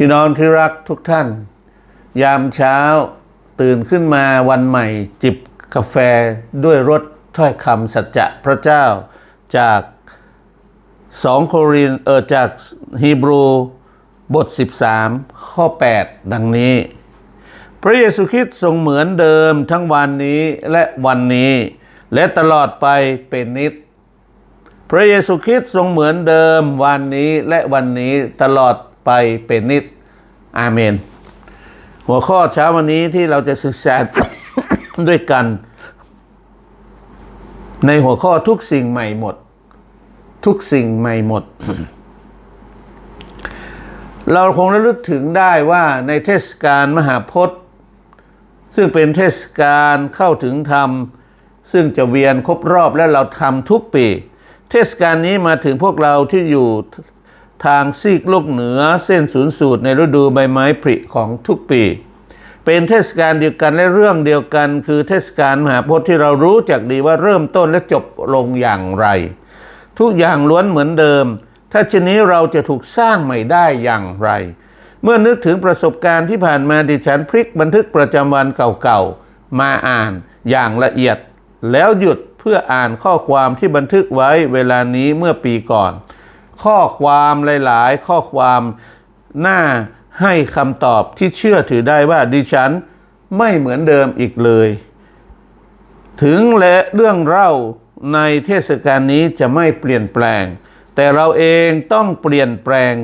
พี่น้องที่รักทุกท่าน ยามเช้าตื่นขึ้นมาวันใหม่ จิบกาแฟด้วยรสถ้อยคำสัจจะพระเจ้าจาก2โครินเออจากฮีบรูบท 13 ข้อ 8 ดังนี้ พระเยซูคริสต์ทรงเหมือนเดิมทั้งวันนี้และวันนี้ และตลอดไปเป็นนิจพระเยซูคริสต์ทรงเหมือนเดิมวันนี้และวันนี้ตลอด ไปเป็นนิจอาเมน หัวข้อเช้าวันนี้ที่เราจะศึกษาด้วยกัน ในหัวข้อทุกสิ่งใหม่หมด ทุกสิ่งใหม่หมด เราคงระลึกถึงได้ว่าในเทศกาลมหาพจน์ ซึ่งเป็นเทศกาลเข้าถึงธรรม ซึ่งจะเวียนครบรอบและเราทำทุกปี เทศกาลนี้มาถึงพวกเราที่อยู่ ทางซีกโลกเหนือเส้นศูนย์สูตรในฤดูใบไม้ผลิของทุกปี เป็นเทศกาลเดียวกันและเรื่องเดียวกันคือเทศกาลมหาพจน์ที่เรารู้จักดีว่าเริ่มต้นและจบลงอย่างไร ทุกอย่างล้วนเหมือนเดิม ถ้าเช่นนี้เราจะถูกสร้างใหม่ได้อย่างไร เมื่อนึกถึงประสบการณ์ที่ผ่านมาดิฉันพลิกบันทึกประจำวันเก่าๆมาอ่านอย่างละเอียดแล้วหยุดเพื่ออ่านข้อความที่บันทึกไว้เวลานี้เมื่อปีก่อน ข้อความหลาย ๆ ข้อความน่าให้คำตอบที่เชื่อถือได้ว่าดิฉันไม่เหมือนเดิมอีกเลย ถึงและเรื่องเล่าในเทศกาลนี้จะไม่เปลี่ยนแปลง แต่เราเองต้องเปลี่ยนแปลง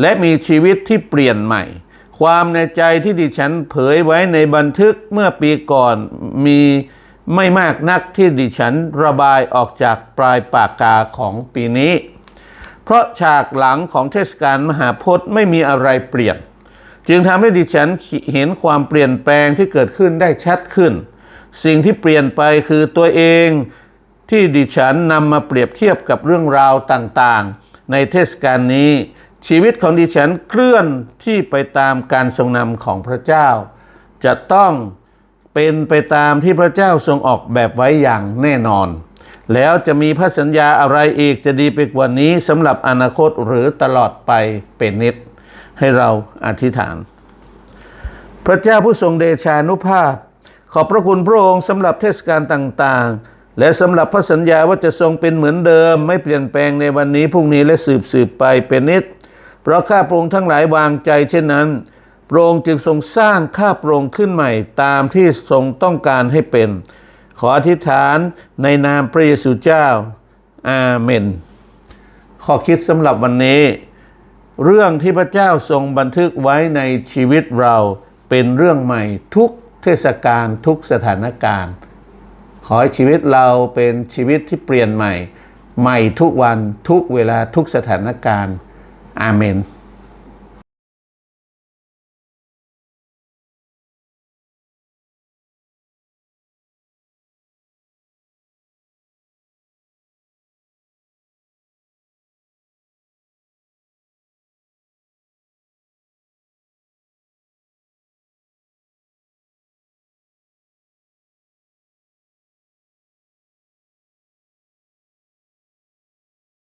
และมีชีวิตที่เปลี่ยนใหม่ ความในใจที่ดิฉันเผยไว้ในบันทึกเมื่อปีก่อนมีไม่มากนักที่ดิฉันระบายออกจากปลายปากกาของปีนี้ เพราะฉากหลังของเทศกาลมหาพจน์ไม่มีอะไรเปลี่ยน จึงทำให้ดิฉันเห็นความเปลี่ยนแปลงที่เกิดขึ้นได้ชัดขึ้น สิ่งที่เปลี่ยนไปคือตัวเองที่ดิฉันนำมาเปรียบเทียบกับเรื่องราวต่างๆ ในเทศกาลนี้ ชีวิตของดิฉันเคลื่อนที่ไปตามการทรงนำของพระเจ้า จะต้องเป็นไปตามที่พระเจ้าทรงออกแบบไว้อย่างแน่นอน แล้วจะมีพระสัญญาอะไรอีกจะดีไปกว่านี้สำหรับอนาคตหรือตลอดไปเป็นนิด ให้เราอธิษฐาน พระเจ้าผู้ทรงเดชานุภาพ ขอบพระคุณพระองค์สำหรับเทศกาลต่างๆ และสำหรับพระสัญญาว่าจะทรงเป็นเหมือนเดิม ไม่เปลี่ยนแปลงในวันนี้พรุ่งนี้และสืบสืบไปเป็นนิด เพราะข้าพระองค์ทั้งหลายวางใจเช่นนั้นพระองค์จึงทรงสร้างข้าพระองค์ขึ้นใหม่ตามที่ทรงต้องการให้เป็น ขออธิษฐานในนามพระเยซูเจ้า อาเมน ข้อคิดสำหรับวันนี้ เรื่องที่พระเจ้าทรงบันทึกไว้ในชีวิตเราเป็นเรื่องใหม่ทุกเทศกาลทุกสถานการณ์ ขอให้ชีวิตเราเป็นชีวิตที่เปลี่ยนใหม่ ใหม่ทุกวันทุกเวลาทุกสถานการณ์ อาเมน